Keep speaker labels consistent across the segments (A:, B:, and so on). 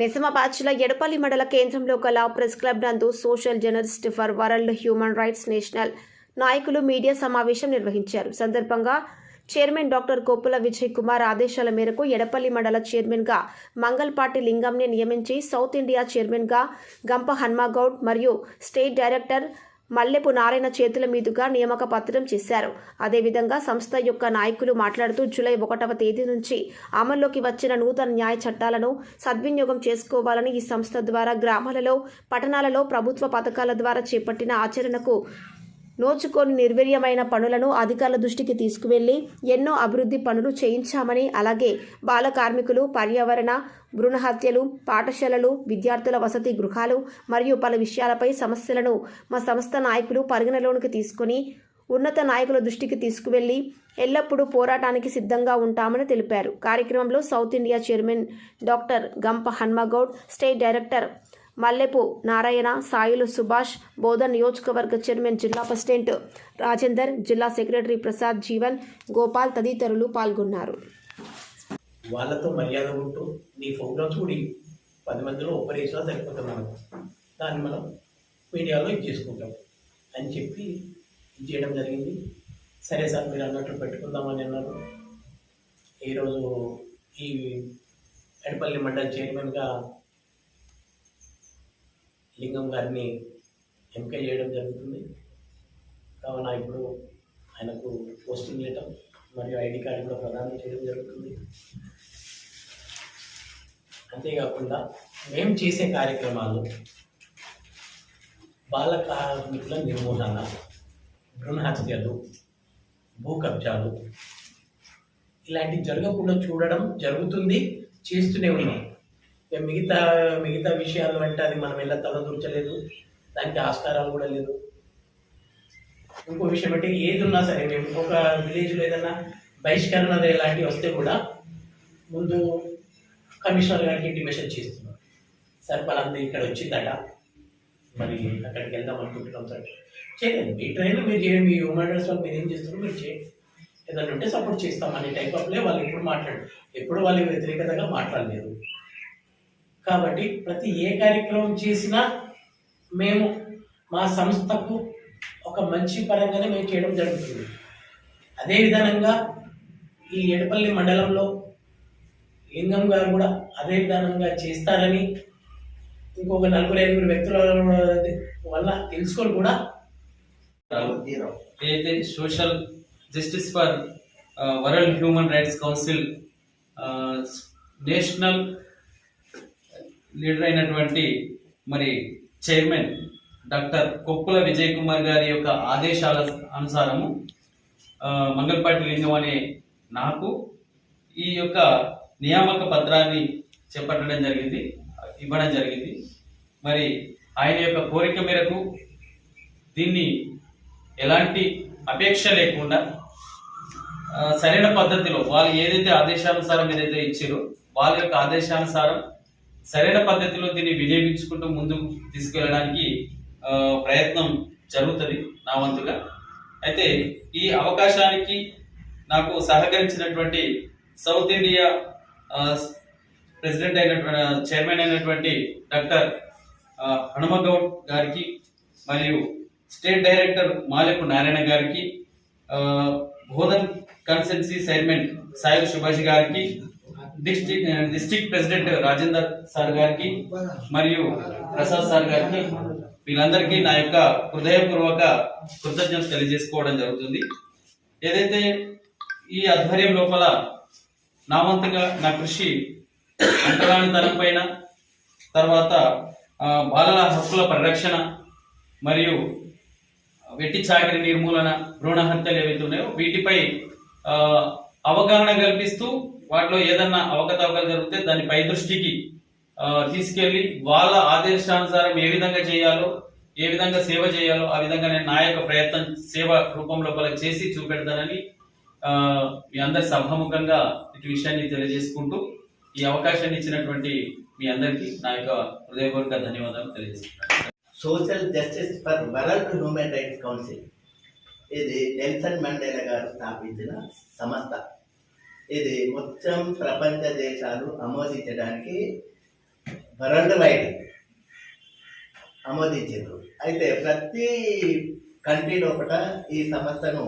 A: నిజామాబాద్ ఎడపల్లి మండల కేంద్రంలో గల ప్రెస్ క్లబ్ నందు social journalist for world human rights national నాయకులు మీడియా సమావేశం నిర్వహించారు. సందర్భంగా చైర్మన్ డాక్టర్ కొప్పుల విజయ్ కుమార్ ఆదేశాల మేరకు ఎడపల్లి మండల చైర్మన్గా మంగల్పాటి లింగంని నియమించి సౌత్ ఇండియా చైర్మన్గా గంప హన్మాగౌడ్ మరియు స్టేట్ డైరెక్టర్ మల్లెపు నారాయణ చేతుల మీదుగా నియామక పత్రం చేశారు. అదేవిధంగా సంస్థ యొక్క నాయకులు మాట్లాడుతూ జూలై ఒకటవ తేదీ నుంచి అమల్లోకి వచ్చిన నూతన న్యాయ చట్టాలను సద్వినియోగం చేసుకోవాలని ఈ సంస్థ ద్వారా గ్రామాలలో పట్టణాలలో ప్రభుత్వ పథకాల ద్వారా చేపట్టిన ఆచరణకు నోచుకొని నిర్వీర్యమైన పనులను అధికారుల దృష్టికి తీసుకువెళ్ళి ఎన్నో అభివృద్ధి పనులు చేయించామని అలాగే బాల కార్మికులు పర్యావరణ భ్రూణహత్యలు పాఠశాలలు విద్యార్థుల వసతి గృహాలు మరియు పలు విషయాలపై సమస్యలను మా సంస్థ నాయకులు పరిగణలోనికి తీసుకుని ఉన్నత నాయకుల దృష్టికి తీసుకువెళ్ళి ఎల్లప్పుడూ పోరాటానికి సిద్ధంగా ఉంటామని తెలిపారు. కార్యక్రమంలో south India chairman doctor Gampa Hanmagoud state director Mallepu Narayana Sailu Subhash Bodhan నియోజకవర్గ చైర్మన్ జిల్లా ప్రెసిడెంట్ రాజేందర్ జిల్లా సెక్రటరీ ప్రసాద్ జీవన్ గోపాల్ తదితరులు పాల్గొన్నారు.
B: వాళ్ళతో మర్యాద ఉంటూ నీ ప్రోగ్రామ్స్ కూడా పది మందిలో ఒక్కరేసినా సరిపోతుంది మనకు దాన్ని మనం మీడియాలో ఇది చేసుకుంటాం అని చెప్పి ఇది చేయడం జరిగింది. సరే సార్ మీరు అన్నట్లు పెట్టుకుందామని అన్నారు. ఈరోజు ఈ ఎడపల్లి మండలి చైర్మన్గా లింగం గారిని ఎంపిక చేయడం జరుగుతుంది. కావున ఇప్పుడు ఆయనకు పోస్టింగ్ లెటర్ మరియు ఐడి కార్డు కూడా ప్రదానం చేయడం జరుగుతుంది. అంతేకాకుండా మేము చేసే కార్యక్రమాలు బాల కార్మికుల నిర్మూలన భ్రూణ హత్యలు భూ కబ్జాలు ఇలాంటివి జరగకుండా చూడడం జరుగుతుంది చేస్తూనే ఉన్నాయి మిగతా మిగతా విషయాలు అంటే అది మనం ఎలా తలదూర్చలేదు దానికి ఆస్కారాలు కూడా లేదు. ఇంకో విషయం అంటే ఏది ఉన్నా సరే మేము ఒక విలేజ్లో ఏదైనా బహిష్కరణ ఇలాంటివి వస్తే కూడా ముందు కమిషనర్ గారికి ఇంటిమేషన్ చేస్తున్నాం. సార్ పలాంది ఇక్కడ వచ్చిందట. మరి అక్కడికి వెళ్దాం అనుకుంటున్నాం సార్. చేయలేదు మీ ట్రైన్ మీరు చేయండి. మీ హ్యూమన్ రైట్స్ వాళ్ళు మీరు ఏం చేస్తున్నారు మీరు చేయండి. ఏదైనా ఉంటే సపోర్ట్ చేస్తాం. అనే టైప్ ఆఫ్లే వాళ్ళు ఎప్పుడు మాట్లాడు ఎప్పుడు వాళ్ళు వ్యతిరేకతగా మాట్లాడలేదు. కాబట్టి ప్రతి ఏ కార్యక్రమం చేసినా మేము మా సంస్థకు ఒక మంచి పరంగానే మేము చేయడం జరుగుతుంది. అదే విధానంగా ఈ ఎడపల్లి మండలంలో లింగం గారు కూడా అదే విధానంగా చేస్తారని ఇంకొక నలుగురు ఐదుగురు వ్యక్తుల వల్ల తెలుసుకొని కూడా
C: ఏదైతే social justice for world human rights council national leader అయినటువంటి మరి చైర్మన్ డాక్టర్ కొప్పుల విజయ్ కుమార్ గారి యొక్క ఆదేశాల అనుసారము మంగళపాటి లింగం అనే నాకు ఈ యొక్క నియామక పత్రాన్ని చేపట్టడం జరిగింది ఇవ్వడం జరిగింది. మరి ఆయన యొక్క కోరిక మేరకు దీన్ని ఎలాంటి అపేక్ష లేకుండా సరైన పద్ధతిలో వాళ్ళు ఏదైతే ఆదేశానుసారం ఏదైతే ఇచ్చారో వాళ్ళ యొక్క ఆదేశానుసారం సరైన పద్ధతిలో దీన్ని వినియోగించుకుంటూ ముందుకు తీసుకెళ్ళడానికి ప్రయత్నం జరుగుతుంది నా వంతుగా. అయితే ఈ అవకాశానికి నాకు సహకరించినటువంటి సౌత్ ఇండియా ప్రెసిడెంట్ అయినటువంటి చైర్మన్ అయినటువంటి డాక్టర్ హనుమగౌడ్ గారికి మరియు స్టేట్ డైరెక్టర్ మాలెపు నారాయణ గారికి బోధన్ కన్సెన్సీ చైర్మన్ సాయి సుభాష్ గారికి district district president Rajender sir గారికి మరియు ప్రసాద్ సార్ గారికి వీళ్ళందరికీ నా యొక్క హృదయపూర్వక కృతజ్ఞత తెలియజేసుకోవడం జరుగుతుంది. ఏదైతే ఈ ఆధ్వర్యం లోపల నా వంతుగా నా కృషి అంటరానితనం పైన తర్వాత బాలల హక్కుల పరిరక్షణ మరియు వెట్టి చాకరి నిర్మూలన భ్రూణ హత్యలు ఏవైతే ఉన్నాయో వీటిపై అవగాహన కల్పిస్తూ వాటిలో ఏదన్నా అవకతవకలు జరిగితే దాన్ని పై దృష్టికి తీసుకెళ్ళి వాళ్ళ ఆదేశానుసారం ఏ విధంగా చేయాలో ఏ విధంగా సేవ చేయాలో ఆ విధంగా నేను నా యొక్క ప్రయత్నం సేవ రూపంలో వాళ్ళకి చేసి చూపెడతానని మీ అందరి సభాముఖంగా ఇటు విషయాన్ని తెలియజేసుకుంటూ ఈ అవకాశాన్ని ఇచ్చినటువంటి మీ అందరికీ నా యొక్క హృదయపూర్వక ధన్యవాదాలు తెలియజేస్తున్నాను.
D: Social justice for world human rights council ఇది నెల్సన్ మండేలా గారు స్థాపించిన సంస్థ. ఇది మొత్తం ప్రపంచ దేశాలు ఆమోదించడానికి వరల్డ్ వైడ్ ఆమోదించారు అయితే ప్రతి కంట్రీ లోపల ఈ సంస్థను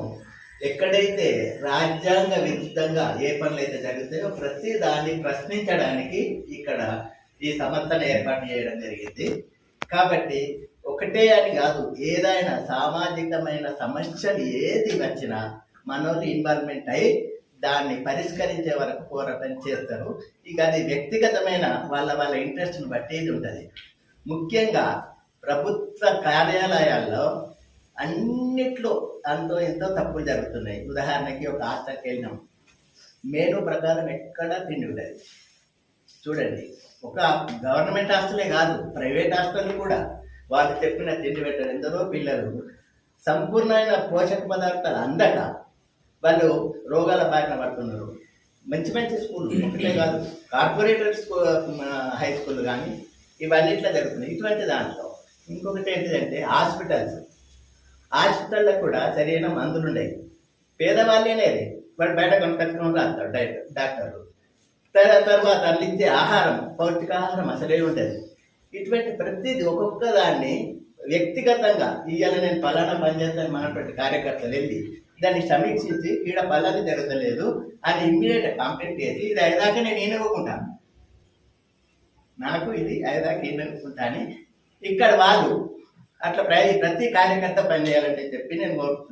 D: ఎక్కడైతే రాజ్యాంగ విరుద్ధంగా ఏ పనులు అయితే జరుగుతాయో ప్రతి దాన్ని ప్రశ్నించడానికి ఇక్కడ ఈ సంస్థను ఏర్పాటు చేయడం జరిగింది. కాబట్టి ఒకటే అని కాదు ఏదైనా సామాజికమైన సమస్యలు ఏది వచ్చినా మనోళ్ళు ఇన్వాల్వ్మెంట్ అయి దాన్ని పరిష్కరించే వరకు పోరాటం చేస్తారు. ఇక అది వ్యక్తిగతమైన వాళ్ళ వాళ్ళ ఇంట్రెస్ట్ని బట్టి ఇది ఉంటుంది. ముఖ్యంగా ప్రభుత్వ కార్యాలయాల్లో అన్నిట్లో అంతో ఎంతో తప్పులు జరుగుతున్నాయి. ఉదాహరణకి ఒక హాస్టల్కి వెళ్ళినాం మేను ప్రకారం ఎక్కడ తిండి ఉండదు. చూడండి ఒక గవర్నమెంట్ హాస్టలే కాదు ప్రైవేట్ హాస్టల్ కూడా వాళ్ళు చెప్పిన తిండి పెట్టడం ఎందరో పిల్లలు. సంపూర్ణమైన పోషక పదార్థాలు అందక వాళ్ళు రోగాల బారిన పడుతున్నారు. మంచి మంచి స్కూల్ ఒకటే కాదు కార్పొరేటర్ స్కూల్ హై స్కూల్ కానీ ఇవన్నీ ఇట్లా జరుగుతున్నాయి. ఇటువంటి దాంట్లో ఇంకొకటి ఏంటిదంటే హాస్పిటల్స్. హాస్పిటల్లో కూడా సరైన మందులు ఉండేవి పేదవాళ్ళేనేది వాడు బయట కొనుక్కొచ్చుకుని రాస్తాడు డైరెక్ట్ డాక్టర్లు తర్వాత అందించే ఆహారం పౌష్టికాహారం అసలే ఉంటుంది ఇటువంటి ప్రతిదీ ఒక్కొక్క దాన్ని వ్యక్తిగతంగా ఇవాళ నేను పలానా పని చేస్తాను మనటువంటి కార్యకర్తలు వెళ్ళి దాన్ని సమీక్షించి ఈడ పలాది జరగలేదు. అది ఇమ్మీడియట్ కంప్లైంట్ చేసి ఇది అయ్యేదాకా నేను ఈనవ్వకుంటాను నాకు ఇది అయ్యేదాకా ఈనవ్వకుంటా అని ఇక్కడ వాళ్ళు అట్లా ప్రతి ప్రతి కార్యకర్త పని చేయాలంటే చెప్పి నేను కోరుకుంటున్నాను